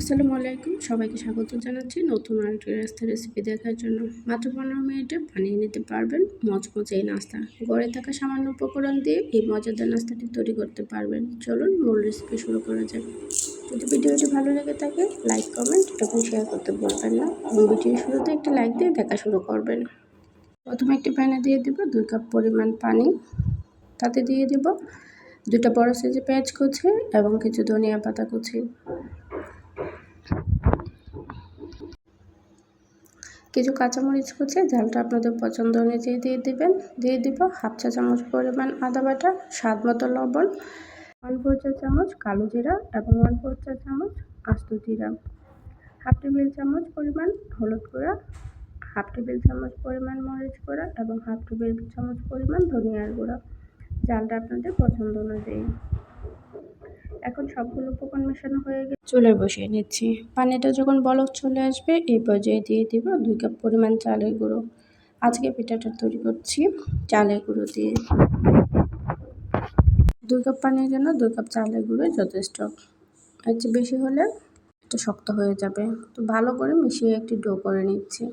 আসসালামু আলাইকুম। সবাইকে স্বাগত জানাচ্ছি নতুন আরেকটি রাস্তা রেসিপি দেখার জন্য। মাত্র পনেরো মিনিটে বানিয়ে নিতে পারবেন মচমচে এই নাস্তা। গড়ে থাকা সামান্য উপকরণ দিয়ে এই মজাদার নাস্তাটি তৈরি করতে পারবেন। চলুন মূল রেসিপি শুরু করা যাক। যদি ভিডিওটি ভালো লেগে থাকে লাইক কমেন্ট এবং শেয়ার করতে বলবেন না এবং ভিডিও শুরুতে একটি লাইক দিয়ে দেখা শুরু করবেন। প্রথমে একটি প্যানে দিয়ে দেব দুই কাপ পরিমাণ পানি। তাতে দিয়ে দেব দুটা বড় সাইজে পেঁয়াজ কুচি এবং কিছু ধনিয়া পাতা কুচি। কিছু কাঁচামরিচ কুচি, ঝালটা আপনাদের পছন্দ অনুযায়ী দিয়ে দিবেন। দিয়ে দিব হাফ চা চামচ পরিমাণ আদা বাটা, স্বাদ মতো লবণ ওয়ান ফোর চা চামচ কালো জিরা এবং ওয়ান ফোর চা চামচ আস্ত জিরা। হাফ টেবিল চামচ পরিমাণ হলুদ গুঁড়া, হাফ টেবিল চামচ পরিমাণ মরিচ গুঁড়া এবং হাফ টেবিল চামচ পরিমাণ ধনিয়ার গুঁড়া। জালটা আপনাদের পছন্দ অনুযায়ী। এখন সবগুলো উপকরণ মেশানো হয়ে গেছে। চুলে বসিয়ে নিচ্ছি। পানিটা যখন বলক চলে আসবে, এই পর্যায়ে দিয়ে দিব দুই কাপ পরিমাণ চালের গুঁড়ো। আজকে পিঠাটা তৈরি করছি, চালের গুঁড়ো দিয়ে। দুই কাপ পানির জন্য দুই কাপ চালের গুঁড়ো যথেষ্ট। চেয়ে বেশি হলে একটু শক্ত হয়ে যাবে। তো ভালো করে মিশিয়ে একটি ডো করে নিচ্ছি।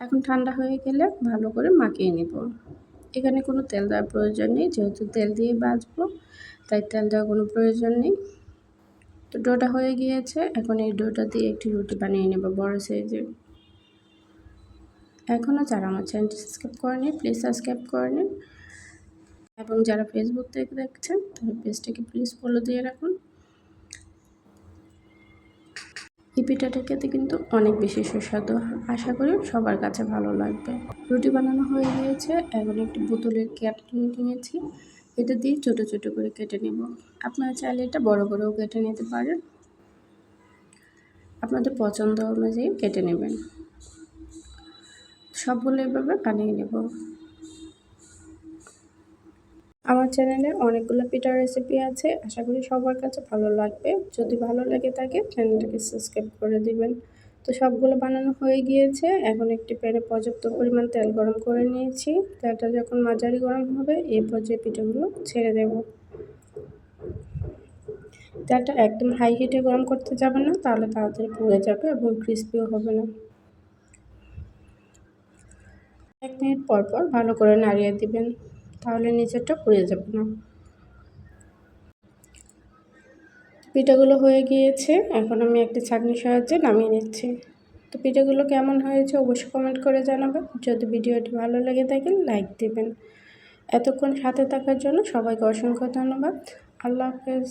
এখন ঠান্ডা হয়ে গেলে ভালো করে মাখিয়ে নেব। এখানে কোনো তেল দেওয়ার প্রয়োজন নেই, যেহেতু তেল দিয়ে বাজবো তাই তেল দেওয়ার কোনো প্রয়োজন নেই। তো ডোটা হয়ে গিয়েছে, এখন এই ডোটা দিয়ে একটি রুটি বানিয়ে নেব বড় সাইজের। এখনও যারা আমার চ্যানেলটি সাবস্ক্রাইব করেনি প্লিজ সাবস্ক্রাইব করে নিন। এবং যারা ফেসবুক থেকে দেখছেন তারা পেজটাকে প্লিজ ফলো দিয়ে রাখুন। এই পিঠাটা খেতে কিন্তু অনেক বেশি সুস্বাদু। আশা করি সবার কাছে ভালো লাগবে। রুটি বানানো হয়ে গিয়েছে। এখন একটি বোতলের ক্যাপ কিনে নিয়েছি। এটা দিয়ে ছোট ছোট করে কেটে নেব। আপনারা চাইলে এটা বড় করেও কেটে নিতে পারেন। আপনাদের পছন্দ অনুযায়ী কেটে নেবেন। সবগুলো এভাবে বানিয়ে নেব। আমার চ্যানেলে অনেকগুলো পিঠার রেসিপি আছে। আশা করি সবার কাছে ভালো লাগবে। যদি ভালো লাগে থাকে, চ্যানেলটাকে সাবস্ক্রাইব করে দিবেন। তো সবগুলো বানানো হয়ে গিয়েছে। এখন একটি প্যানে পর্যাপ্ত পরিমাণ তেল গরম করে নিয়েছি। তেলটা যখন মাঝারি গরম হবে এই পর্যায়ে পিঠাগুলো ছেড়ে দেব। তেলটা একদম হাই হিটে গরম করতে যাবে না, তাহলে তাড়াতাড়ি পুড়ে যাবে এবং ক্রিস্পিও হবে না। এক মিনিট পর পর ভালো করে নাড়িয়ে দিবেন। তাহলে নিচেরটা পড়ে যাবে না। পিঠাগুলো হয়ে গিয়েছে, এখন আমি একটি ছাঁকনির সাহায্যে নামিয়ে নিচ্ছি। তো পিঠাগুলো কেমন হয়েছে অবশ্যই কমেন্ট করে জানাবেন যদি ভিডিওটি ভালো লেগে থাকে লাইক দেবেন। এতক্ষণ সাথে থাকার জন্য সবাইকে অসংখ্য ধন্যবাদ। আল্লাহ হাফেজ।